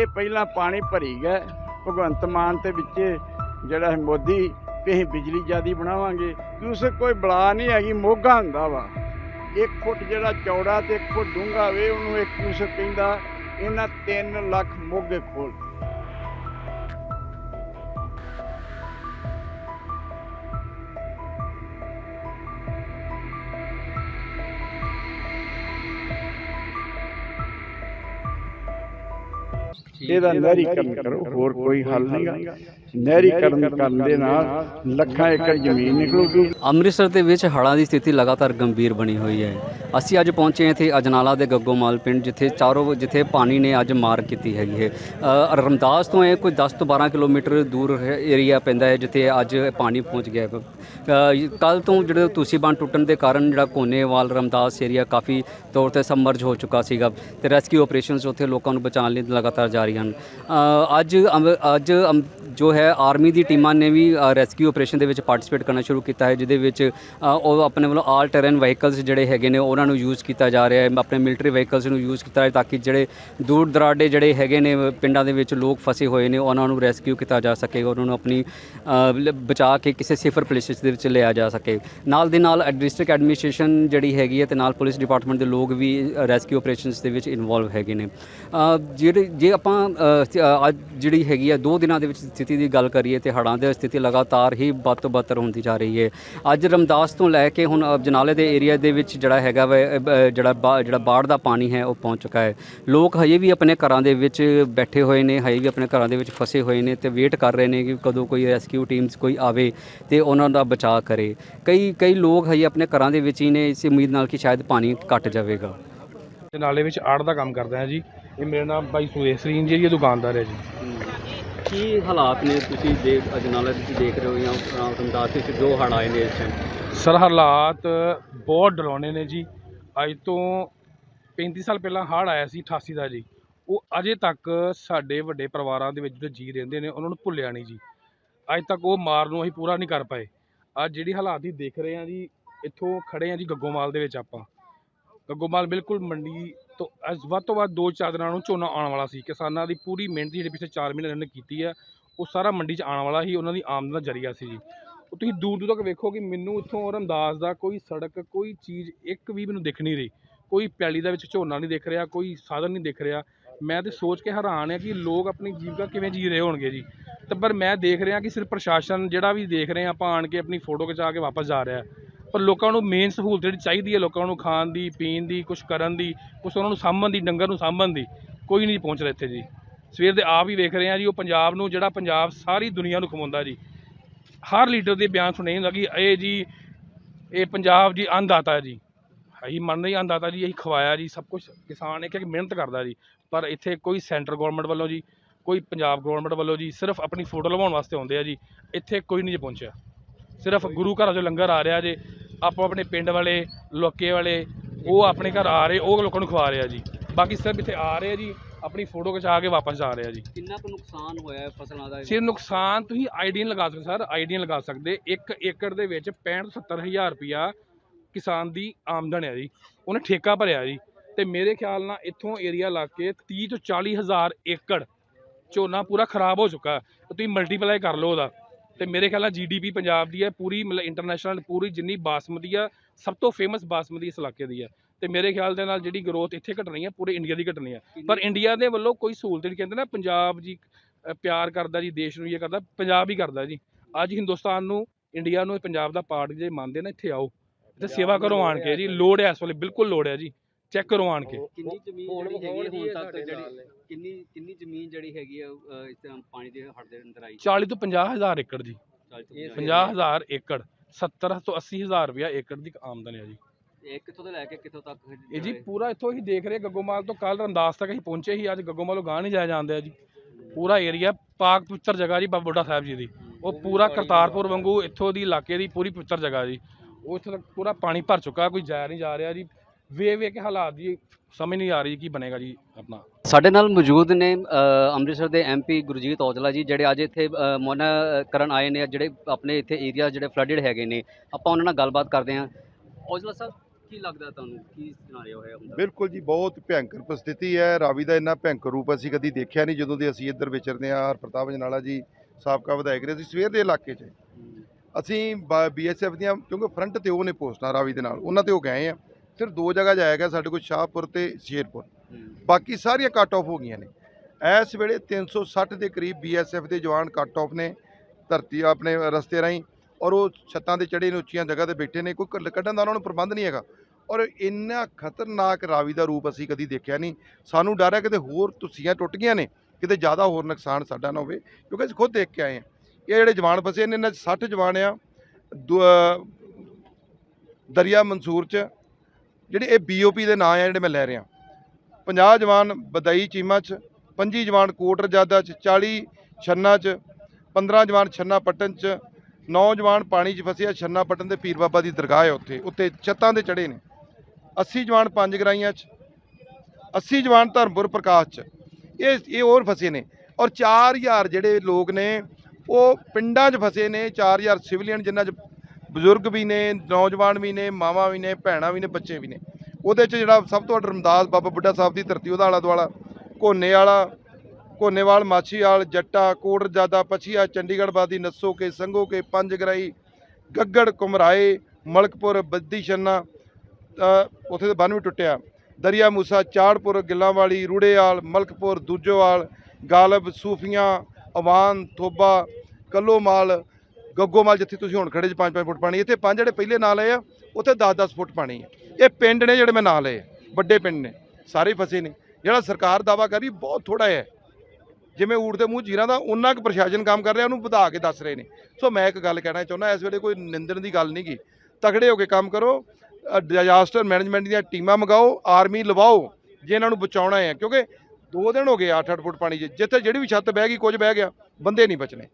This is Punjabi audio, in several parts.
ਇਹ ਪਹਿਲਾਂ ਪਾਣੀ ਭਰੀ ਗਏ। ਭਗਵੰਤ ਮਾਨ ਤੇ ਵਿੱਚ ਜਿਹੜਾ ਹੈ ਮੋਦੀ ਕਿ ਅਸੀਂ ਬਿਜਲੀ ਜਿਆਦੀ ਬਣਾਵਾਂਗੇ। ਉਸ ਕੋਈ ਬਲਾ ਨਹੀਂ ਹੈਗੀ, ਮੋਗਾ ਹੁੰਦਾ ਵਾ। ਇੱਕ ਫੁੱਟ ਜਿਹੜਾ ਚੌੜਾ ਤੇ ਇੱਕ ਫੁੱਟ ਡੂੰਘਾ ਵੇ, ਉਹਨੂੰ ਇੱਕ ਦੂਸਰੇ ਕਹਿੰਦਾ, ਇਹਨਾਂ 3 ਲੱਖ ਮੋਗੇ ਖੋਲ ਇਹਦਾ ਨਹਿਰੀਕਰਨ ਕਰੋ ਹੋਰ ਕੋਈ ਹੱਲ ਨਹੀਂਗਾ ਨਹਿਰੀਕਰਨ ਕਰਨ ਦੇ ਨਾਲ ਲੱਖਾਂ ਏਕੜ ਜ਼ਮੀਨ ਨਿਕਲੂਗੀ ਅੰਮ੍ਰਿਤਸਰ ਦੇ ਵਿੱਚ ਹੜ੍ਹਾਂ ਦੀ ਸਥਿਤੀ ਲਗਾਤਾਰ ਗੰਭੀਰ ਬਣੀ ਹੋਈ ਹੈ। ਅਸੀਂ ਅੱਜ ਪਹੁੰਚੇ ਹਾਂ ਇੱਥੇ ਅਜਨਾਲਾ ਦੇ ਗੱਗੋਮਾਲ ਪਿੰਡ ਜਿੱਥੇ ਚਾਰੋਂ ਜਿੱਥੇ ਪਾਣੀ ਨੇ ਅੱਜ ਮਾਰ ਕੀਤੀ ਹੈਗੀ ਹੈ। ਰਮਦਾਸ ਤੋਂ ਇਹ ਕੋਈ 10 ਤੋਂ 12 ਕਿਲੋਮੀਟਰ ਦੂਰ ਏਰੀਆ ਪੈਂਦਾ ਹੈ ਜਿੱਥੇ ਅੱਜ ਪਾਣੀ ਪਹੁੰਚ ਗਿਆ ਹੈ। ਕੱਲ ਤੋਂ ਜਿਹੜੇ ਤੁਸੀਂ ਬੰਨ ਟੁੱਟਣ ਦੇ ਕਾਰਨ ਜਿਹੜਾ ਕੋਨੇਵਾਲ ਰਮਦਾਸ ਏਰੀਆ ਕਾਫੀ ਤੌਰ ਤੇ ਸਬਮਰਜ ਹੋ ਚੁੱਕਾ ਸੀਗਾ ਤੇ ਰੈਸਕਿਊ ਆਪਰੇਸ਼ਨਸ ਉੱਥੇ ਲੋਕਾਂ ਨੂੰ ਬਚਾਉਣ ਲਈ ਲਗਾਤਾਰ ਜਾਰੀ ਹਨ। ਅੱਜ ਅਮ- ਅੱਜ ਅਮ, ਜੋ ਹੈ ਆਰਮੀ ਦੀ ਟੀਮਾਂ ਨੇ ਵੀ ਰੈਸਕਿਊ ਆਪਰੇਸ਼ਨ ਦੇ ਵਿੱਚ ਪਾਰਟਿਸਿਪੇਟ ਕਰਨਾ ਸ਼ੁਰੂ ਕੀਤਾ ਹੈ, ਜਿਹਦੇ ਵਿੱਚ ਉਹ ਆਪਣੇ ਵੱਲੋਂ ਆਲ ਟੈਰਨ ਵਹੀਕਲਸ ਜਿਹੜੇ ਹੈਗੇ ਨੇ, ਉਹਨਾਂ ਨੂੰ ਯੂਜ਼ ਕੀਤਾ ਜਾ ਰਿਹਾ ਹੈ, ਆਪਣੇ ਮਿਲਟਰੀ ਵਹੀਕਲਸ ਨੂੰ ਯੂਜ਼ ਕੀਤਾ ਹੈ ਤਾਂ ਕਿ ਜਿਹੜੇ ਦੂਰ ਦਰਾਡੇ ਜਿਹੜੇ ਹੈਗੇ ਨੇ, ਪਿੰਡਾਂ ਦੇ ਵਿੱਚ ਲੋਕ ਫਸੇ ਹੋਏ ਨੇ, ਉਹਨਾਂ ਨੂੰ ਰੈਸਕਿਊ ਕੀਤਾ ਜਾ ਸਕੇ ਉਹਨਾਂ ਨੂੰ ਆਪਣੀ ਬਚਾ ਕੇ ਕਿਸੇ ਸਿਫਰ ਪਲੇਸਿਸ ਦੇ ਵਿੱਚ ਲਿਆ ਜਾ ਸਕੇ। ਨਾਲ ਦੇ ਨਾਲ ਡਿਸਟ੍ਰਿਕਟ ਐਡਮਿਨਿਸਟ੍ਰੇਸ਼ਨ ਜਿਹੜੀ ਹੈਗੀ ਹੈ ਤੇ ਨਾਲ ਪੁਲਿਸ ਡਿਪਾਰਟਮੈਂਟ ਦੇ ਲੋਕ ਵੀ ਰੈਸਕਿਊ ਆਪਰੇਸ਼ਨਸ ਦੇ ਵਿੱਚ ਇਨਵੋਲਵ ਹੈਗੇ ਨੇ। ਜਿਹੜੇ, ਜੇ ਆਪਾਂ ਅੱਜ ਜਿਹੜੀ ਹੈਗੀ ਆ ਦੋ ਦਿਨਾਂ ਦੇ ਵਿੱਚ ਸਥਿਤੀ ਦੀ ਗੱਲ ਕਰੀਏ ਤੇ ਹੜ੍ਹਾਂ ਦੀ ਸਥਿਤੀ ਲਗਾਤਾਰ ਹੀ ਬਦ ਤੋਂ ਬਦਤਰ ਹੁੰਦੀ ਜਾ ਰਹੀ ਹੈ। ਅੱਜ ਰਮਦਾਸ ਤੋਂ ਲੈ ਕੇ ਹੁਣ ਜਨਾਲੇ ਦੇ ਏਰੀਆ ਦੇ ਵਿੱਚ ਜਿਹੜਾ ਹੈਗਾ ਵਾ ਜਿਹੜਾ ਜਿਹੜਾ ਬਾੜ ਦਾ ਪਾਣੀ ਹੈ ਉਹ ਪਹੁੰਚ ਚੁੱਕਾ ਹੈ। ਲੋਕ ਹਜੇ ਵੀ ਆਪਣੇ ਘਰਾਂ ਦੇ ਵਿੱਚ ਬੈਠੇ ਹੋਏ ਨੇ ਹਜੇ ਵੀ ਆਪਣੇ ਘਰਾਂ ਦੇ ਵਿੱਚ ਫਸੇ ਹੋਏ ਨੇ ਤੇ ਵੇਟ ਕਰ ਰਹੇ ਨੇ ਕਿ ਕਦੋਂ ਕੋਈ ਰੈਸਕਿਊ ਟੀਮਸ ਕੋਈ ਆਵੇ ਤੇ ਉਹਨਾਂ ਦਾ ਬਚਾਅ ਕਰੇ। ਕਈ ਕਈ ਲੋਕ ਹਜੇ ਆਪਣੇ ਘਰਾਂ ਦੇ ਵਿੱਚ ਹੀ ਨੇ ਇਸ ਉਮੀਦ ਨਾਲ ਕਿ ਸ਼ਾਇਦ ਪਾਣੀ ਘਟ ਜਾਵੇਗਾ। ਤੇ ਨਾਲੇ ਵਿੱਚ ਆੜ ਦਾ ਕੰਮ ਕਰਦਾ ਹਾਂ ਜੀ। ਇਹ ਮੇਰਾ ਨਾਮ ਬਾਈ ਸੁਰੇਸ਼ ਸਿੰਘ ਜੀ ਇਹ ਦੁਕਾਨਦਾਰ ਹੈ ਜੀ। ਕੀ ਹਾਲਾਤ ਨੇ ਤੁਸੀਂ ਦੇਖ ਅਜਨਾਲਾ ਤੁਸੀਂ ਦੇਖ ਰਹੇ ਹੋ ਜਾਂ ਰਮਦਾਸ ਵਿੱਚ ਜੋ ਹੜ੍ਹ ਆਏ ਨੇ ਇਸ ਟਾਈਮ ਸਰ, ਹਾਲਾਤ ਬਹੁਤ ਡਰਾਉਣੇ ਨੇ ਜੀ। ਅੱਜ ਤੋਂ 35 ਸਾਲ ਪਹਿਲਾਂ ਹੜ੍ਹ ਆਇਆ ਸੀ 88 ਦਾ ਜੀ। ਉਹ ਅਜੇ ਤੱਕ ਸਾਡੇ ਵੱਡੇ ਪਰਿਵਾਰਾਂ ਦੇ ਵਿੱਚ ਜਿਹੜੇ ਜੀ ਰਹਿੰਦੇ ਨੇ, ਉਹਨਾਂ ਨੂੰ ਭੁੱਲਿਆ ਨਹੀਂ ਜੀ। ਅੱਜ ਤੱਕ ਉਹ ਮਾਰ ਨੂੰ ਅਸੀਂ ਪੂਰਾ ਨਹੀਂ ਕਰ ਪਾਏ। ਅੱਜ ਜਿਹੜੀ ਹਾਲਾਤ ਹੀ ਦੇਖ ਰਹੇ ਹਾਂ ਜੀ, ਇੱਥੋਂ ਖੜੇ ਹਾਂ ਜੀ ਗੱਗੋਮਾਲ ਦੇ ਵਿੱਚ ਆਪਾਂ। ਗੱਗੋਮਾਲ ਬਿਲਕੁਲ ਮੰਡੀ ਤੋਂ ਅੱਜ ਵੱਧ ਤੋਂ ਵੱਧ ਦੋ ਚਾਰ ਦਿਨਾਂ ਨੂੰ ਝੋਨਾ ਆਉਣ ਵਾਲਾ ਸੀ। ਕਿਸਾਨਾਂ ਦੀ ਪੂਰੀ ਮਿਹਨਤ ਜਿਹੜੀ ਪਿਛਲੇ 4 ਮਹੀਨੇ ਇਹਨਾਂ ਨੇ ਕੀਤੀ ਹੈ, ਉਹ ਸਾਰਾ ਮੰਡੀ 'ਚ ਆਉਣ ਵਾਲਾ ਹੀ ਉਹਨਾਂ ਦੀ ਆਮਦਨ ਦਾ ਜ਼ਰੀਆ ਸੀ ਜੀ। ਉਹ ਤੁਸੀਂ ਦੂਰ ਦੂਰ ਤੱਕ ਵੇਖੋ ਕਿ ਮੈਨੂੰ ਇੱਥੋਂ ਰਮਦਾਸ ਦਾ ਕੋਈ ਸੜਕ, ਕੋਈ ਚੀਜ਼ ਇੱਕ ਵੀ ਮੈਨੂੰ ਦਿਖ ਨਹੀਂ ਰਹੀ। ਕੋਈ ਪੈਲੀ ਦਾ ਵਿੱਚ ਝੋਨਾ ਨਹੀਂ ਦਿਖ ਰਿਹਾ, ਕੋਈ ਸਾਧਨ ਨਹੀਂ ਦਿਖ ਰਿਹਾ। ਮੈਂ ਤੇ ਸੋਚ ਕੇ ਹੈਰਾਨ ਹਾਂ ਕਿ ਲੋਕ ਆਪਣੀ ਜੀਵਿਕਾ ਕਿਵੇਂ ਜੀ ਰਹੇ ਹੋਣਗੇ ਜੀ। ਤੇ ਪਰ ਮੈਂ ਦੇਖ ਰਿਹਾ ਕਿ ਸਿਰਫ ਪ੍ਰਸ਼ਾਸਨ ਜਿਹੜਾ ਵੀ ਦੇਖ ਰਹੇ ਆ ਆਪਾਂ ਆਣ ਕੇ ਆਪਣੀ ਫੋਟੋ ਖਿਚਾ ਕੇ ਵਾਪਸ ਜਾ ਰਿਹਾ। ਪਰ ਲੋਕਾਂ ਨੂੰ ਮੇਨ ਸਹੂਲਤ ਜਿਹੜੀ ਚਾਹੀਦੀ ਹੈ, ਲੋਕਾਂ ਨੂੰ ਖਾਣ ਦੀ, ਪੀਣ ਦੀ ਕੁਝ ਕਰਨ ਦੀ ਕੁਝ ਉਹਨਾਂ ਨੂੰ ਸਾਂਭਣ ਦੀ, ਡੰਗਰ ਨੂੰ ਸਾਂਭਣ ਦੀ, ਕੋਈ ਨਹੀਂ ਪਹੁੰਚ ਰਿਹਾ ਇੱਥੇ ਜੀ। ਸਵੇਰ ਦੇ ਆਪ ਹੀ ਵੇਖ ਰਹੇ ਆ ਜੀ, ਉਹ ਪੰਜਾਬ ਨੂੰ, ਜਿਹੜਾ ਪੰਜਾਬ ਸਾਰੀ ਦੁਨੀਆ ਨੂੰ ਖਵਾਉਂਦਾ ਜੀ। ਹਰ ਲੀਡਰ ਦੇ ਬਿਆਨ ਸੁਣੇ ਹੁੰਦਾ ਕਿ ਇਹ ਜੀ, ਇਹ ਪੰਜਾਬ ਜੀ ਅੰਨਦਾਤਾ ਜੀ। ਅਸੀਂ ਮੰਨਦੇ ਹੀ ਅੰਨਦਾਤਾ ਜੀ, ਅਸੀਂ ਖਵਾਇਆ ਜੀ, ਸਭ ਕੁਝ ਕਿਸਾਨ ਇੱਕ ਇੱਕ ਮਿਹਨਤ ਕਰਦਾ ਜੀ। ਪਰ ਇੱਥੇ ਕੋਈ ਸੈਂਟਰ ਗਵਰਨਮੈਂਟ ਵੱਲੋਂ ਜੀ, ਕੋਈ ਪੰਜਾਬ ਗਵਰਨਮੈਂਟ ਵੱਲੋਂ ਜੀ, ਸਿਰਫ ਆਪਣੀ ਫੋਟੋ ਲਵਾਉਣ ਵਾਸਤੇ ਆਉਂਦੇ ਆ ਜੀ। ਇੱਥੇ ਕੋਈ ਨਹੀਂ ਜੀ ਪਹੁੰਚਿਆ। ਸਿਰਫ ਗੁਰੂ ਘਰਾਂ 'ਚੋਂ ਲੰਗਰ ਆ ਰਿਹਾ ਜੇ ਆਪੋ ਆਪਣੇ ਪਿੰਡ ਵਾਲੇ ਲੋਕੇ ਵਾਲੇ ਉਹ ਆਪਣੇ ਘਰ ਆ ਰਹੇ ਉਹ ਲੋਕਾਂ ਨੂੰ ਖਵਾ ਰਿਹਾ ਜੀ। ਬਾਕੀ ਸਿਰਫ ਇੱਥੇ ਆ ਰਹੇ ਆ ਜੀ ਆਪਣੀ ਫੋਟੋ ਖਿਚਾ ਕੇ ਵਾਪਸ ਜਾ ਰਹੇ ਆ ਜੀ। ਕਿੰਨਾ ਕੁ ਨੁਕਸਾਨ ਹੋਇਆ ਹੈ ਫਸਲਾਂ ਦਾ? ਸਿਰ ਨੁਕਸਾਨ ਤੁਸੀਂ ਆਈਡੀਆ ਲਗਾ ਸਕਦੇ ਸਰ ਆਈਡੀਆ ਲਗਾ ਸਕਦੇ। 1 ਏਕੜ ਦੇ ਵਿੱਚ 65 ਤੋਂ 70 ਹਜ਼ਾਰ ਰੁਪਿਆ ਕਿਸਾਨ ਦੀ ਆਮਦਨ ਹੈ ਜੀ। ਉਹਨੇ ਠੇਕਾ ਭਰਿਆ ਜੀ। ਤੇ ਮੇਰੇ ਖਿਆਲ ਨਾਲ ਇੱਥੋਂ ਏਰੀਆ ਲਾ ਕੇ 30 ਤੋਂ 40 ਹਜ਼ਾਰ ਏਕੜ ਝੋਨਾ ਪੂਰਾ ਖਰਾਬ ਹੋ ਚੁੱਕਾ। ਤੁਸੀਂ ਮਲਟੀਪਲਾਈ ਕਰ ਲਓ ਉਹਦਾ। ਤੇ ਮੇਰੇ ਖਿਆਲ ਨਾਲ ਜੀਡੀਪੀ ਪੰਜਾਬ ਦੀ ਹੈ ਪੂਰੀ ਮਤਲਬ ਇੰਟਰਨੈਸ਼ਨਲ ਪੂਰੀ ਜਿੰਨੀ ਬਾਸਮਤੀ ਆ ਸਭ ਤੋਂ ਫੇਮਸ ਬਾਸਮਤੀ ਇਸ ਇਲਾਕੇ ਦੀ ਹੈ ਤੇ ਮੇਰੇ ਖਿਆਲ ਦੇ ਨਾਲ ਜਿਹੜੀ ਗਰੋਥ ਇੱਥੇ ਘਟਣੀ ਹੈ ਪੂਰੇ ਇੰਡੀਆ ਦੀ ਘਟਣੀ ਹੈ ਪਰ ਇੰਡੀਆ ਦੇ ਵੱਲੋਂ ਕੋਈ ਸਹੂਲਤ ਨਹੀਂ ਕਹਿੰਦੇ ਨਾ ਪੰਜਾਬ ਜੀ ਪਿਆਰ ਕਰਦਾ ਜੀ ਦੇਸ਼ ਨੂੰ ਇਹ ਕਰਦਾ ਪੰਜਾਬ ਹੀ ਕਰਦਾ ਜੀ। ਅੱਜ ਹਿੰਦੁਸਤਾਨ ਨੂੰ ਇੰਡੀਆ ਨੂੰ ਪੰਜਾਬ ਦਾ ਪਾਰਟ ਜੇ ਮੰਨਦੇ ਨਾ ਇੱਥੇ ਆਓ। ਤੇ ਸੇਵਾ ਕਰੋ ਆਣ ਕੇ ਜੀ ਲੋੜ ਹੈ ਇਸ ਵੇਲੇ ਬਿਲਕੁਲ ਲੋੜ ਹੈ ਜੀ। ਚੈੱਕ ਕਰੋ ਆਣ ਕੇ ਕਿੰਨੀ ਜ਼ਮੀਨ ਜਿਹੜੀ ਹੈਗੀ ਹੈ ਹੁਣ ਤੱਕ ਜਿਹੜੀ ਕਿੰਨੀ ਕਿੰਨੀ ਜ਼ਮੀਨ ਜਿਹੜੀ ਹੈਗੀ ਹੈ ਅਹ, ਇਸ ਤਰ੍ਹਾਂ ਪਾਣੀ ਦੇ ਹੜ ਦੇ ਅੰਦਰ ਆਈ। 40 ਤੋਂ 50 ਹਜ਼ਾਰ ਏਕੜ ਜੀ। 40 ਤੋਂ 50 50 ਹਜ਼ਾਰ। ਏਕੜ 70 ਤੋਂ 80 ਹਜ਼ਾਰ ਰੁਪਇਆ ਏਕੜ ਦੀ ਆਮਦਨ ਹੈ ਜੀ। ਇਹ ਕਿੱਥੋਂ ਤੋਂ ਲੈ ਕੇ ਕਿੱਥੋਂ ਤੱਕ ਇਹ ਜੀ ਪੂਰਾ ਇੱਥੋਂ ਹੀ ਦੇਖ ਰਹੇ ਗੱਗੋਮਾਲ ਤੋਂ ਕੱਲ ਰੰਦਾਸ ਤੱਕ ਅਸੀਂ ਪਹੁੰਚੇ ਸੀ ਅੱਜ ਗੱਗੋਮਾਲੋਂ ਗਾਂ ਨਹੀਂ ਜਾਇਆ ਜਾਂਦਾ ਜੀ। ਪੂਰਾ ਏਰੀਆ ਪਾਕ ਪਵਿੱਤਰ ਜਗ੍ਹਾ ਜੀ ਬਾਬਾ ਬੁੱਢਾ ਸਾਹਿਬ ਜੀ ਦੀ। ਉਹ ਪੂਰਾ ਕਰਤਾਰਪੁਰ ਵਾਂਗੂ ਇੱਥੋਂ ਦੀ ਇਲਾਕੇ ਦੀ ਪੂਰੀ ਪਵਿੱਤਰ ਜਗ੍ਹਾ ਜੀ। ਉਹ ਇੱਥੇ ਤੱਕ ਪੂਰਾ ਪਾਣੀ ਭਰ ਚੁੱਕਾ ਕੋਈ ਜਾਇਆ ਨਹੀਂ ਜਾ ਰਿਹਾ ਜੀ। ਵੇ ਵੇ ਕੇ ਹਾਲਾਤ ਦੀ ਸਮਝ ਨਹੀਂ ਆ ਰਹੀ ਕੀ ਬਣੇਗਾ ਜੀ ਆਪਣਾ। ਸਾਡੇ ਨਾਲ ਮੌਜੂਦ ਨੇ ਅ, ਅੰਮ੍ਰਿਤਸਰ ਦੇ ਐਮਪੀ ਗੁਰਜੀਤ ਔਜਲਾ ਜੀ ਜਿਹੜੇ ਅੱਜ ਇੱਥੇ ਮੁਆਇਨਾ ਕਰਨ ਆਏ ਨੇ ਜਿਹੜੇ ਆਪਣੇ ਇੱਥੇ ਏਰੀਆ ਜਿਹੜੇ ਫਲੱਡਡ ਹੈਗੇ ਨੇ ਆਪਾਂ ਉਹਨਾਂ ਨਾਲ ਗੱਲਬਾਤ ਕਰਦੇ ਹਾਂ। ਔਜਲਾ ਸਾਹਿਬ ਕੀ ਲੱਗਦਾ ਤੁਹਾਨੂੰ? ਕੀ ਸਿਨਾਰੀਓ ਹੋਇਆ ਹੁੰਦਾ ਬਿਲਕੁਲ ਜੀ ਬਹੁਤ ਭਿਅੰਕਰ ਪਰਿਸਥਿਤੀ ਹੈ। ਰਾਵੀ ਦਾ ਇੰਨਾ ਭਿਅੰਕਰ ਰੂਪ ਅਸੀਂ ਕਦੀ ਦੇਖਿਆ ਨਹੀਂ ਜਦੋਂ ਦੇ ਅਸੀਂ ਇੱਧਰ ਵਿਚਰਦੇ ਹਾਂ ਹਰਪ੍ਰਤਾਪ ਜਨਾਲਾ ਜੀ ਸਾਬਕਾ ਵਿਧਾਇਕ ਰਹੇ ਅਸੀਂ ਸਵੇਰ ਦੇ ਇਲਾਕੇ 'ਚ। ਹੂੰ, ਅਸੀਂ ਬੀਐਸਐਫ ਦੀਆਂ ਕਿਉਂਕਿ ਫਰੰਟ ਤੇ ਉਹ ਨੇ ਪੋਸਟਾਂ ਰਾਵੀ ਦੇ ਨਾਲ ਉਹਨਾਂ ਤੇ ਉਹ ਗਏ ਆ ਸਿਰਫ ਦੋ ਜਗ੍ਹਾ ਜਾਇਆ ਗਿਆ ਸਾਡੇ ਕੋਲ ਸ਼ਾਹਪੁਰ ਤੇ ਸ਼ੇਰਪੁਰ। ਬਾਕੀ ਸਾਰੀਆਂ ਕੱਟ ਆਫ ਹੋ ਗਈਆਂ ਨੇ। ਇਸ ਵੇਲੇ 360 ਦੇ ਕਰੀਬ ਬੀਐਸਐਫ ਦੇ ਜਵਾਨ ਕੱਟ ਆਫ ਨੇ ਧਰਤੀ ਆਪਣੇ ਰਸਤੇ ਰਾਹੀਂ ਔਰ ਉਹ ਛੱਤਾਂ ਤੇ ਚੜੇ ਨੇ ਉੱਚੀਆਂ ਜਗ੍ਹਾ ਤੇ ਬੈਠੇ ਨੇ ਕੋਈ ਕੱਢਣ ਦਾ ਉਹਨਾਂ ਨੂੰ ਪ੍ਰਬੰਧ ਨਹੀਂ ਹੈਗਾ। ਔਰ ਇੰਨਾ ਖਤਰਨਾਕ ਰਾਵੀ ਦਾ ਰੂਪ ਅਸੀਂ ਕਦੀ ਦੇਖਿਆ ਨਹੀਂ। ਸਾਨੂੰ ਡਰ ਹੈ ਕਿਤੇ ਹੋਰ ਤੁਸੀਆਂ ਟੁੱਟ ਗਈਆਂ ਨੇ ਕਿਤੇ ਜ਼ਿਆਦਾ ਹੋਰ ਨੁਕਸਾਨ ਸਾਡਾ ਨਾ ਹੋਵੇ ਕਿਉਂਕਿ ਅਸੀਂ ਖੁਦ ਦੇਖ ਕੇ ਆਏ ਹਾਂ। ਇਹ ਜਿਹੜੇ ਜਵਾਨ ਫਸੇ ਨੇ ਇਹਨਾਂ 'ਚ 60 ਜਵਾਨ ਆ। ਦਰਿਆ ਮਨਸੂਰ 'ਚ ਜਿਹੜੇ ਇਹ ਬੀਓਪੀ ਦੇ ਨਾਂ ਆ ਜਿਹੜੇ ਮੈਂ ਲੈ ਰਿਹਾ। 50 ਜਵਾਨ ਬਦਾਈ ਚੀਮਾ 'ਚ 25 ਜਵਾਨ ਕੋਟ ਰਜਾਦਾ 'ਚ 40 ਛੰਨਾ 'ਚ 15 ਜਵਾਨ ਛੰਨਾ ਪੱਟਨ 'ਚ 9 ਜਵਾਨ ਪਾਣੀ 'ਚ ਫਸੇ ਆ ਛੰਨਾ ਪੱਟਨ ਤੇ ਪੀਰ ਬਾਬਾ ਦੀ ਦਰਗਾਹ ਹੈ ਉੱਥੇ। ਉੱਤੇ ਛੱਤਾਂ ਦੇ ਚੜੇ ਨੇ। 80 ਜਵਾਨ ਪੰਜ ਗਰਾਈਆਂ 'ਚ 80 ਜਵਾਨ ਧਰਮਪੁਰ ਪ੍ਰਕਾਸ਼ 'ਚ। ਇਹ ਇਹ ਹੋਰ ਫਸੇ ਨੇ। ਔਰ 4000 ਜਿਹੜੇ ਲੋਕ ਨੇ, ਉਹ ਪਿੰਡਾਂ 'ਚ ਫਸੇ ਨੇ 4000 ਸਿਵਲੀਅਨ ਜਿਨ੍ਹਾਂ 'ਚ ਬਜ਼ੁਰਗ ਵੀ ਨੇ ਨੌਜਵਾਨ ਵੀ ਨੇ ਮਾਵਾਂ ਵੀ ਨੇ ਭੈਣਾਂ ਵੀ ਨੇ ਬੱਚੇ ਵੀ ਨੇ। ਉਹਦੇ 'ਚ ਜਿਹੜਾ ਸਭ ਤੋਂ ਵੱਡਾ ਰਮਦਾਸ ਬਾਬਾ ਬੁੱਢਾ ਸਾਹਿਬ ਦੀ ਧਰਤੀ ਉਹਦਾ ਆਲਾ ਦੁਆਲਾ ਘੋਨੇ ਵਾਲਾ ਘੋਨੇਵਾਲ ਮਾਛੀਵਾਲ ਜੱਟਾ ਕੋਟ ਰਜਾਦਾ ਪਛੀਆ ਚੰਡੀਗੜ੍ਹ ਬਾਦੀ ਨੱਸੋ ਕੇ ਸੰਘੋ ਕੇ ਪੰਜ ਗਰਾਈ ਗੱਗੜ ਕੁਮਰਾਏ ਮਲਕਪੁਰ ਬੱਦੀ ਛੰਨਾ ਅ, ਉੱਥੇ ਤੇ ਬੰਨ ਵੀ ਟੁੱਟਿਆ। ਦਰਿਆ ਮੂਸਾ ਚਾੜਪੁਰ ਗਿੱਲਾਂਵਾਲੀ ਰੂੜੇਵਾਲ ਮਲਕਪੁਰ ਦੂਜੋਵਾਲ ਗਾਲਬ ਸੂਫੀਆਂ ਅਵਾਨ ਥੋਬਾ ਕੱਲੋਮਾਲ ਗੱਗੋਮਾਲ ਜਿੱਥੇ ਤੁਸੀਂ ਹੁਣ ਖੜੇ ਜੀ 5-5 ਫੁੱਟ ਪਾਣੀ, ਇੱਥੇ ਪੰਜ ਜਿਹੜੇ ਪਹਿਲੇ ਨਾਂ ਲਏ ਆ, ਉੱਥੇ 10-10 ਫੁੱਟ ਪਾਣੀ ਹੈ ਇਹ ਪਿੰਡ ਨੇ ਜਿਹੜੇ ਮੈਂ ਨਾਂ ਲਏ ਵੱਡੇ ਪਿੰਡ ਨੇ, ਸਾਰੇ ਫਸੇ ਨੇ। ਜਿਹੜਾ ਸਰਕਾਰ ਦਾਵਾ ਕਰ ਰਹੀ, ਬਹੁਤ ਥੋੜਾ ਹੈ। ਜਿਵੇਂ ਊੜ ਦੇ ਮੂੰਹ ਜੀਰਾਂ ਦਾ ਉਹਨਾਂ ਕੁ ਪ੍ਰਸ਼ਾਸਨ ਕੰਮ ਕਰ ਰਿਹਾ, ਉਹਨੂੰ ਵਧਾ ਕੇ ਦੱਸ ਰਹੇ ਨੇ। ਸੋ ਮੈਂ ਇੱਕ ਗੱਲ ਕਹਿਣਾ ਚਾਹੁੰਦਾ, ਇਸ ਵੇਲੇ ਕੋਈ ਨਿੰਦਣ ਦੀ ਗੱਲ ਨਹੀਂ ਗੀ ਤਕੜੇ ਹੋ ਕੇ ਕੰਮ ਕਰੋ ਡਿਜ਼ਾਸਟਰ ਮੈਨੇਜਮੈਂਟ ਦੀਆਂ ਟੀਮਾਂ ਮੰਗਾਓ ਆਰਮੀ ਲਵਾਓ, ਜੇ ਇਹਨਾਂ ਨੂੰ ਬਚਾਉਣਾ ਹੈ। ਕਿਉਂਕਿ ਦੋ ਦਿਨ ਹੋ ਗਏ 8-8 ਫੁੱਟ ਪਾਣੀ 'ਚ, ਜਿੱਥੇ ਜਿਹੜੀ ਵੀ ਛੱਤ ਬਹਿ ਗਈ, ਕੁਝ ਬਹਿ ਗਿਆ, ਬੰਦੇ ਨਹੀਂ ਬਚਣੇ।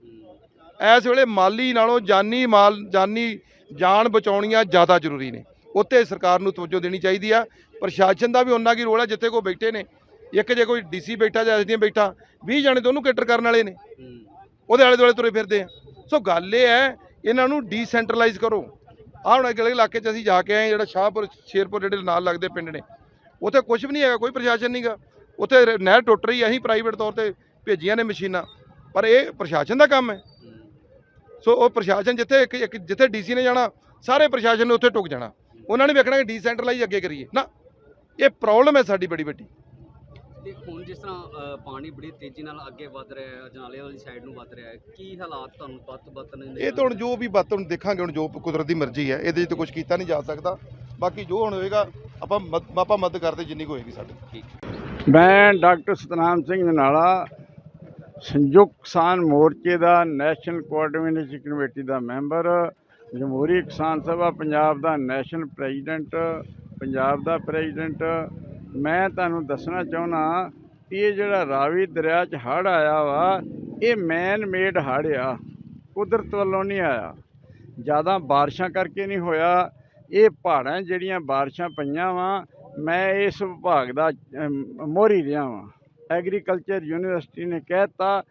ਇਸ ਵੇਲੇ ਮਾਲੀ ਨਾਲੋਂ ਜਾਨੀ ਮਾਲ, ਜਾਨੀ ਜਾਨ ਬਚਾਉਣੀਆਂ ਜ਼ਿਆਦਾ ਜ਼ਰੂਰੀ ਨੇ। ਉੱਤੇ ਸਰਕਾਰ ਨੂੰ ਤਵੱਜੋ ਦੇਣੀ ਚਾਹੀਦੀ ਆ। ਪ੍ਰਸ਼ਾਸਨ ਦਾ ਵੀ ਉਹਨਾਂ ਕੀ ਰੋਲ ਹੈ ਜਿੱਥੇ ਕੋ ਬੈਠੇ ਨੇ। ਇੱਕ ਜੇ ਕੋਈ ਡੀਸੀ ਬੈਠਾ ਜਾਂ ਐਸਡੀਐਮ ਬੈਠਾ 20 ਜਾਣੇ ਤਾਂ ਉਹਨੂੰ ਕੇਟਰ ਕਰਨ ਵਾਲੇ ਨੇ। ਉਹਦੇ ਆਲੇ ਦੁਆਲੇ ਤੁਰੇ ਫਿਰਦੇ ਆ। ਸੋ ਗੱਲ ਇਹ ਹੈ, ਇਹਨਾਂ ਨੂੰ ਡੀਸੈਂਟਰਲਾਈਜ਼ ਕਰੋ। ਆਹ ਹੁਣ ਅਗਲੇ ਇਲਾਕੇ 'ਚ ਅਸੀਂ ਜਾ ਕੇ ਆਏ ਜਿਹੜਾ ਸ਼ਾਹਪੁਰ, ਸ਼ੇਰਪੁਰ ਜਿਹੜੇ ਨਾਲ ਲੱਗਦੇ ਪਿੰਡ ਨੇ। ਉੱਥੇ ਕੁਝ ਵੀ ਨਹੀਂ ਹੈਗਾ, ਕੋਈ ਪ੍ਰਸ਼ਾਸਨ ਨਹੀਂਗਾ ਉੱਥੇ ਨਹਿਰ ਟੁੱਟ ਰਹੀ ਅਸੀਂ ਪ੍ਰਾਈਵੇਟ ਤੌਰ ਤੇ ਭੇਜੀਆਂ ਨੇ ਮਸ਼ੀਨਾਂ। ਪਰ ਇਹ ਪ੍ਰਸ਼ਾਸਨ ਦਾ ਕੰਮ ਹੈ। ਸੋ ਉਹ ਪ੍ਰਸ਼ਾਸਨ ਜਿੱਥੇ ਇੱਕ ਇੱਕ ਜਿੱਥੇ ਡੀਸੀ ਨੇ ਜਾਣਾ ਸਾਰੇ ਪ੍ਰਸ਼ਾਸਨ ਨੇ ਉੱਥੇ ਟੁਕ ਜਾਣਾ। ਉਹਨਾਂ ਨੇ ਵੇਖਣਾ ਕਿ ਡੀਸੈਂਟਰਲਾਈਜ਼ ਅੱਗੇ ਕਰੀਏ। ਨਾ ਇਹ ਪ੍ਰੋਬਲਮ ਹੈ ਸਾਡੀ ਬੜੀ ਵੱਡੀ। ਤੇ ਹੁਣ ਜਿਸ ਤਰ੍ਹਾਂ ਪਾਣੀ ਬੜੀ ਤੇਜ਼ੀ ਨਾਲ ਅੱਗੇ ਵੱਧ ਰਿਹਾ ਹੈ ਜਨਾਲੇ ਵਾਲੀ ਸਾਈਡ ਨੂੰ ਵੱਧ ਰਿਹਾ ਹੈ ਕੀ ਹਾਲਾਤ ਤੁਹਾਨੂੰ ਬੱਤ ਬੱਤ ਨੇ? ਇਹ ਤਾਂ ਹੁਣ ਜੋ ਵੀ ਬਾਤ ਹੁਣ ਦੇਖਾਂਗੇ ਹੁਣ ਜੋ ਕੁਦਰਤ ਦੀ ਮਰਜ਼ੀ ਹੈ ਇਹਦੇ 'ਚ ਤਾਂ ਕੁਝ ਕੀਤਾ ਨਹੀਂ ਜਾ ਸਕਦਾ। ਬਾਕੀ ਜੋ ਹੁਣ ਹੋਏਗਾ ਆਪਾਂ ਆਪਾਂ ਮਦਦ ਕਰਦੇ ਜਿੰਨੀ ਕੁ ਹੋਏਗੀ ਸਾਡੀ। ਮੈਂ ਡਾਕਟਰ ਸਤਨਾਮ ਸਿੰਘ ਜਨਾਲਾ ਸੰਯੁਕਤ ਕਿਸਾਨ ਮੋਰਚੇ ਦਾ ਨੈਸ਼ਨਲ ਕੋਆਰਡੀਨੇਸ਼ਨ ਕਮੇਟੀ ਦਾ ਮੈਂਬਰ, ਜਮਹੂਰੀ ਕਿਸਾਨ ਸਭਾ ਪੰਜਾਬ ਦਾ ਨੈਸ਼ਨਲ ਪ੍ਰੈਜ਼ੀਡੈਂਟ, ਪੰਜਾਬ ਦਾ ਪ੍ਰੈਜ਼ੀਡੈਂਟ। ਮੈਂ ਤੁਹਾਨੂੰ ਦੱਸਣਾ ਚਾਹੁੰਦਾ ਇਹ ਜਿਹੜਾ ਰਾਵੀ ਦਰਿਆ 'ਚ ਹੜ੍ਹ ਆਇਆ ਵਾ, ਇਹ ਮੈਨ ਮੇਡ ਹੜ੍ਹ ਆ, ਕੁਦਰਤ ਵੱਲੋਂ ਨਹੀਂ ਆਇਆ। ਜ਼ਿਆਦਾ ਬਾਰਿਸ਼ਾਂ ਕਰਕੇ ਨਹੀਂ ਹੋਇਆ, ਇਹ ਪਹਾੜਾਂ ਜਿਹੜੀਆਂ ਬਾਰਿਸ਼ਾਂ ਪਈਆਂ ਵਾ, ਮੈਂ ਇਸ ਵਿਭਾਗ ਦਾ ਮੋਹਰੀ ਰਿਹਾ ਵਾਂ। ਐਗਰੀਕਲਚਰ ਯੂਨੀਵਰਸਿਟੀ ਨੇ ਕਹਿਤਾ,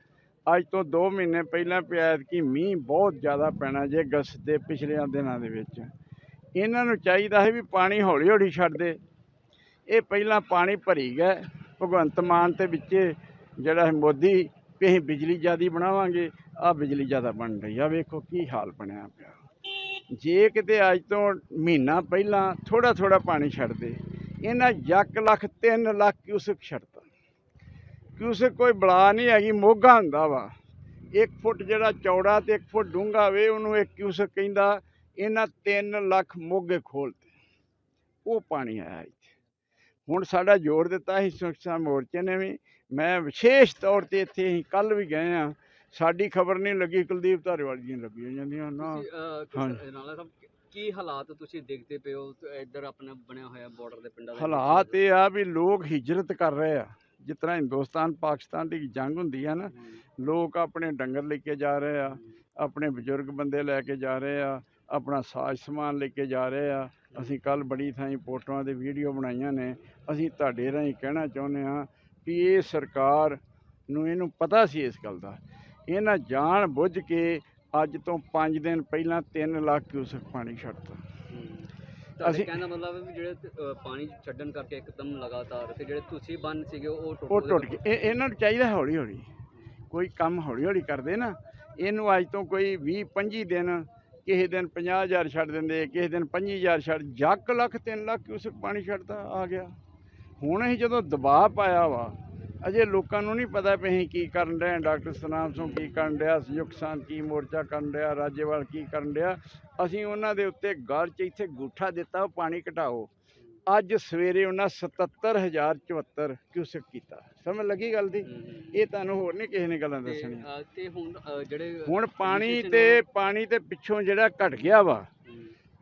ਅੱਜ ਤੋਂ 2 ਮਹੀਨੇ ਪਹਿਲਾਂ ਪਿਆ ਕਿ ਮੀਂਹ ਬਹੁਤ ਜ਼ਿਆਦਾ ਪੈਣਾ ਜੇ ਅਗਸਤ ਦੇ ਪਿਛਲੇ ਦਿਨਾਂ ਦੇ ਵਿੱਚ। ਇਹਨਾਂ ਨੂੰ ਚਾਹੀਦਾ ਹੈ ਵੀ ਪਾਣੀ ਹੌਲੀ ਹੌਲੀ ਛੱਡ ਦੇ। ਇਹ ਪਹਿਲਾਂ ਪਾਣੀ ਭਰੀ ਗਏ। ਭਗਵੰਤ ਮਾਨ ਤੇ ਵਿੱਚ ਜਿਹੜਾ ਹੈ ਮੋਦੀ, ਵੀ ਅਸੀਂ ਬਿਜਲੀ ਜ਼ਿਆਦੀ ਬਣਾਵਾਂਗੇ ਆ ਬਿਜਲੀ ਜ਼ਿਆਦਾ ਬਣ ਰਹੀ ਆ। ਵੇਖੋ ਕੀ ਹਾਲ ਬਣਿਆ ਪਿਆ। ਜੇ ਕਿਤੇ ਅੱਜ ਤੋਂ ਮਹੀਨਾ ਪਹਿਲਾਂ ਥੋੜਾ ਥੋੜਾ ਪਾਣੀ ਛੱਡਦੇ ਇਹਨਾਂ ਯੱਕ ਲੱਖ 3 ਲੱਖ ਕਿਊਸਕ ਛੱਡ ਛੱਡਤਾ ਕਿਊਸਕ ਕੋਈ ਬਲਾ ਨਹੀਂ ਹੈਗੀ ਮੋਗਾ ਹੁੰਦਾ ਵਾ। 1 ਫੁੱਟ ਜਿਹੜਾ ਚੌੜਾ ਤੇ 1 ਫੁੱਟ ਡੂੰਘਾ ਵੇ ਉਹਨੂੰ ਇੱਕ ਕਿਊਸਕ ਕਹਿੰਦਾ ਇਹਨਾਂ 3 ਲੱਖ ਮੋਗੇ ਖੋਲਤੇ ਉਹ ਪਾਣੀ ਆਇਆ ਇੱਥੇ। ਹੁਣ ਸਾਡਾ ਜ਼ੋਰ ਦਿੱਤਾ ਸੀ ਸੁਰੱਖਿਆ ਮੋਰਚੇ ਨੇ ਵੀ। ਮੈਂ ਵਿਸ਼ੇਸ਼ ਤੌਰ ਤੇ ਇੱਥੇ ਅਸੀਂ ਕੱਲ ਵੀ ਗਏ ਆ ਸਾਡੀ ਖਬਰ ਨਹੀਂ ਲੱਗੀ ਕੁਲਦੀਪ ਧਾਰੀਵਾਲ ਦੀਆਂ ਲੱਗੀਆਂ ਜਾਂਦੀਆਂ ਨਾ। ਕੀ ਹਾਲਾਤ ਤੁਸੀਂ ਦੇਖਦੇ ਪਏ ਹੋ? ਇੱਧਰ ਆਪਣਾ ਬਣਿਆ ਹੋਇਆ ਬਾਰਡਰ ਦੇ ਪਿੰਡਾਂ ਦੇ? ਹਾਲਾਤ ਇਹ ਆ ਵੀ ਲੋਕ ਹਿਜਰਤ ਕਰ ਰਹੇ ਆ। ਜਿਸ ਤਰ੍ਹਾਂ ਹਿੰਦੁਸਤਾਨ ਪਾਕਿਸਤਾਨ ਦੀ ਜੰਗ ਹੁੰਦੀ ਆ ਨਾ ਹੂੰ, ਲੋਕ ਆਪਣੇ ਡੰਗਰ ਲੈ ਕੇ ਜਾ ਰਹੇ ਆ ਆਪਣੇ ਬਜ਼ੁਰਗ ਬੰਦੇ ਲੈ ਕੇ ਜਾ ਰਹੇ ਆ ਆਪਣਾ ਸਾਜ਼ ਸਮਾਨ ਲੈ ਕੇ ਜਾ ਰਹੇ ਆ। ਅਸੀਂ ਕੱਲ ਬੜੀ ਥਾਈਂ ਫੋਟੋਆਂ ਦੇ ਵੀਡੀਓ ਬਣਾਈਆਂ ਨੇ। ਅਸੀਂ ਤੁਹਾਡੇ ਰਾਹੀਂ ਕਹਿਣਾ ਚਾਹੁੰਦੇ ਆ ਕਿ ਇਹ ਸਰਕਾਰ ਨੂੰ ਇਹਨੂੰ ਪਤਾ ਸੀ ਇਸ ਗੱਲ ਦਾ। ਇਹਨਾਂ ਜਾਣ ਬੁੱਝ ਕੇ ਅੱਜ ਤੋਂ 5 ਦਿਨ ਪਹਿਲਾਂ 3 ਲੱਖ ਕਿਊਸਕ ਪਾਣੀ ਛੱਡਤਾ। ਹੂੰ, ਅਸੀਂ ਕਹਿਣ ਦਾ ਮਤਲਬ ਹੈ ਵੀ ਜਿਹੜੇ ਅ, ਪਾਣੀ ਛੱਡਣ ਕਰਕੇ ਇੱਕਦਮ ਲਗਾਤਾਰ ਤੇ ਜਿਹੜੇ ਤੁਸੀਂ ਬੰਨ ਸੀਗੇ ਉਹ ਟੁੱਟ ਉਹ ਟੁੱਟ ਗਏ। ਇਹ ਇਹਨਾਂ ਨੂੰ ਚਾਹੀਦਾ ਹੌਲੀ ਹੌਲੀ ਕੋਈ ਕੰਮ ਹੌਲੀ ਹੌਲੀ ਕਰਦੇ ਨਾ ਇਹਨੂੰ ਅੱਜ ਤੋਂ ਕੋਈ 20 25 ਦਿਨ ਕਿਸੇ ਦਿਨ 50000 ਛੱਡ ਦਿੰਦੇ ਕਿਸੇ ਦਿਨ 25000 ਛੱਡ ਜੱਕ ਲੱਖ 3 ਲੱਖ ਕਿਉਂ ਪਾਣੀ ਛੱਡਦਾ ਆ ਗਿਆ। ਹੁਣ ਅਸੀਂ ਜਦੋਂ ਦਬਾਅ ਪਾਇਆ ਵਾ ਅਜੇ ਲੋਕਾਂ ਨੂੰ ਨਹੀਂ ਪਤਾ ਵੀ ਅਸੀਂ ਕੀ ਕਰਨ ਰਹੇ ਡਾਕਟਰ ਸਤਨਾਮ ਸਿੰਘ ਕੀ ਕਰਨ ਰਿਹਾ ਸੰਯੁਕਤ ਕੀ ਮੋਰਚਾ ਕਰਨ ਰਿਹਾ ਰਾਜੇਵਾਲ ਕੀ ਕਰਨ ਰਿਹਾ ਅਸੀਂ ਉਹਨਾਂ ਦੇ ਉੱਤੇ ਗਲ 'ਚ ਇੱਥੇ ਗੂਠਾ ਦਿੱਤਾ ਉਹ ਪਾਣੀ ਘਟਾਓ। ਅੱਜ ਸਵੇਰੇ ਉਹਨਾਂ 77074 ਕਿਊਸਕ ਕੀਤਾ। ਸਮਝ ਲੱਗੀ ਗੱਲ ਦੀ। ਇਹ ਤੁਹਾਨੂੰ ਹੋਰ ਨਹੀਂ ਕਿਸੇ ਨੇ ਗੱਲਾਂ ਦੱਸਣੀਆਂ। ਤੇ ਹੁਣ ਜਿਹੜੇ ਹੁਣ ਪਾਣੀ ਤੇ ਪਾਣੀ ਤੇ ਪਿੱਛੋਂ ਜਿਹੜਾ ਘਟ ਗਿਆ ਵਾ।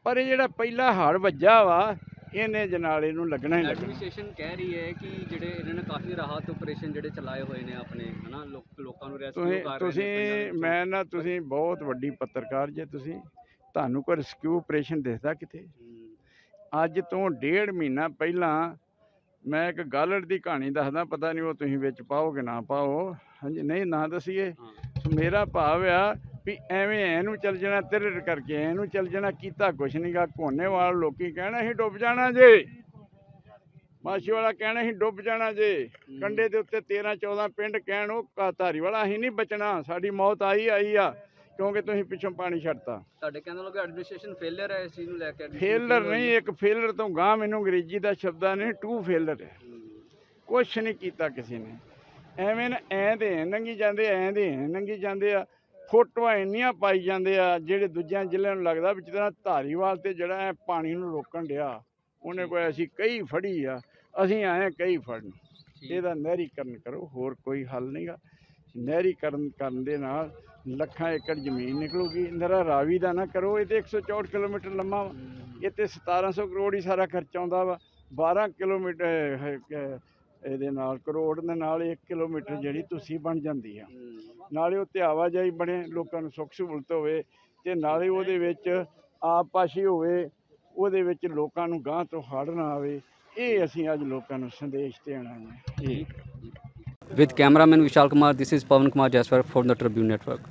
ਪਰ ਇਹ ਜਿਹੜਾ ਪਹਿਲਾ ਹੜ ਵੱਜਾ ਵਾ ਇਹਨੇ ਜਨਾਲੇ ਨੂੰ ਲੱਗਣਾ ਹੀ ਲੱਗਣਾ। ਐਡਮਿਨਿਸਟ੍ਰੇਸ਼ਨ ਕਹਿ ਰਹੀ ਹੈ ਕਿ ਜਿਹੜੇ ਇਹਨਾਂ ਨੇ ਕਾਫੀ ਰਾਹਤ ਆਪਰੇਸ਼ਨ ਜਿਹੜੇ ਚਲਾਏ ਹੋਏ ਨੇ ਆਪਣੇ ਹਨਾ ਲੋਕ- ਨੂੰ ਰੈਸਕਿਊ ਕਰ ਰਹੇ ਨੇ ਤੁਸੀਂ। ਮੈਂ ਨਾ ਤੁਸੀਂ ਬਹੁਤ ਵੱਡੀ ਪੱਤਰਕਾਰ ਜੇ ਤੁਸੀਂ ਤੁਹਾਨੂੰ ਕੋਈ ਰੈਸਕਿਊ ਆਪਰੇਸ਼ਨ ਦਿਖਦਾ ਕਿਤੇ ਅੱਜ ਤੋਂ ਡੇਢ ਮਹੀਨਾ ਪਹਿਲਾਂ ਮੈਂ ਇੱਕ ਗਾਲੜ ਦੀ ਕਹਾਣੀ ਦੱਸਦਾ ਪਤਾ ਨਹੀਂ ਉਹ ਤੁਸੀਂ ਵਿੱਚ ਪਾਓਗੇ ਨਾ ਪਾਓ। ਹਾਂਜੀ ਨਹੀਂ ਨਾ ਦਸੀਏ। ਮੇਰਾ ਭਾਵ ਆ ਵੀ ਐਵੇਂ ਐਨੂੰ ਚੱਲ ਜਾਣਾ ਤਿਰੜ ਕਰਕੇ ਐਨੂੰ ਚੱਲ ਜਾਣਾ ਕੀਤਾ ਕੁਛ ਨਹੀਂਗਾ ਕੋਨੇਵਾਲ ਲੋਕੀ ਕਹਿਣਾ ਅਸੀਂ ਡੁੱਬ ਜਾਣਾ ਜੇ। ਮਾਛੀ ਵਾਲਾ ਕਹਿਣਾ ਅਸੀਂ ਡੁੱਬ ਜਾਣਾ ਜੇ। ਹੂੰ। ਕੰਡੇ ਦੇ ਉੱਤੇ 13 14 ਪਿੰਡ ਕਹਿਣ ਉਹ ਧਾਰੀ ਵਾਲਾ ਅਸੀਂ ਨਹੀਂ ਬਚਣਾ ਸਾਡੀ ਮੌਤ ਆਈ ਆਈ ਆ ਕਿਉਂਕਿ ਤੁਸੀਂ ਪਿੱਛੋਂ ਪਾਣੀ ਛੱਡਤਾ। ਤੁਹਾਡੇ ਕਹਿਣ ਦਾ ਲੋਕ ਐਡਮਿਨਿਸਟ੍ਰੇਸ਼ਨ ਫੇਲਿਅਰ ਹੈ ਇਸ ਚੀਜ਼ ਨੂੰ ਲੈ ਕੇ ਫੇਲਰ ਨਹੀਂ। ਇੱਕ ਫੇਲਰ ਤੋਂ ਗਾਂ ਮੈਨੂੰ ਅੰਗਰੇਜ਼ੀ ਦਾ ਸ਼ਬਦਾਂ ਨੇ ਟੂ ਫੇਲਰ ਹੈ ਹੂੰ, ਕੁਛ ਨਹੀਂ ਕੀਤਾ ਕਿਸੇ ਨੇ। ਐਵੇਂ ਨਾ ਐਂ ਦੇ ਲੰਘੀ ਜਾਂਦੇ ਐਂ ਦੇ ਲੰਘੀ ਜਾਂਦੇ ਆ। ਫੋਟੋਆਂ ਇੰਨੀਆਂ ਪਾਈ ਜਾਂਦੇ ਆ ਜਿਹੜੇ ਦੂਜਿਆਂ ਜ਼ਿਲ੍ਹਿਆਂ ਨੂੰ ਲੱਗਦਾ ਵੀ ਜਿੱਦਾਂ ਧਾਰੀਵਾਲ ਤੇ ਜਿਹੜਾ ਹੈ ਪਾਣੀ ਨੂੰ ਰੋਕਣ ਡਿਆ ਉਹਨੇ ਕੋਈ ਅਸੀਂ ਕਈ ਫੜੀ ਆ ਅਸੀਂ ਆਏ ਕਈ ਫੜਨ। ਇਹਦਾ ਨਹਿਰੀਕਰਨ ਕਰੋ ਹੋਰ ਕੋਈ ਹੱਲ ਨਹੀਂਗਾ ਨਹਿਰੀਕਰਨ ਕਰਨ ਦੇ ਨਾਲ ਲੱਖਾਂ ਏਕੜ ਜ਼ਮੀਨ ਨਿਕਲੂਗੀ। ਨਰਾ ਰਾਵੀ ਦਾ ਨਾ ਕਰੋ ਇਹ ਤੇ 164 ਕਿਲੋਮੀਟਰ ਲੰਮਾ ਵਾ। ਇਹ ਤੇ 1700 ਕਰੋੜ ਹੀ ਸਾਰਾ ਖਰਚ ਆਉਂਦਾ ਵਾ। 12 ਕਿਲੋਮੀਟਰ ਇਹਦੇ ਨਾਲ ਕਰੋੜ ਦੇ ਨਾਲ 1 ਕਿਲੋਮੀਟਰ ਜਿਹੜੀ ਤੁਸੀਂ ਬਣ ਜਾਂਦੀ ਆ। ਨਾਲੇ ਉੱਤੇ ਆਵਾਜਾਈ ਬਣੇ ਲੋਕਾਂ ਨੂੰ ਸੁੱਖ ਸਹੂਲਤ ਹੋਵੇ ਤੇ ਨਾਲੇ ਉਹਦੇ ਵਿੱਚ ਆਪਾਸ਼ੀ ਹੋਵੇ ਉਹਦੇ ਵਿੱਚ ਲੋਕਾਂ ਨੂੰ ਗਾਂਹ ਤੋਂ ਹੜ ਨਾ ਆਵੇ ਇਹ ਅਸੀਂ ਅੱਜ ਲੋਕਾਂ ਨੂੰ ਸੰਦੇਸ਼ ਦੇਣ ਆਏ ਹਾਂ। ਜੀ। With cameraman Vishal Kumar, this is Pavan Kumar Jaswar from the Tribune Network.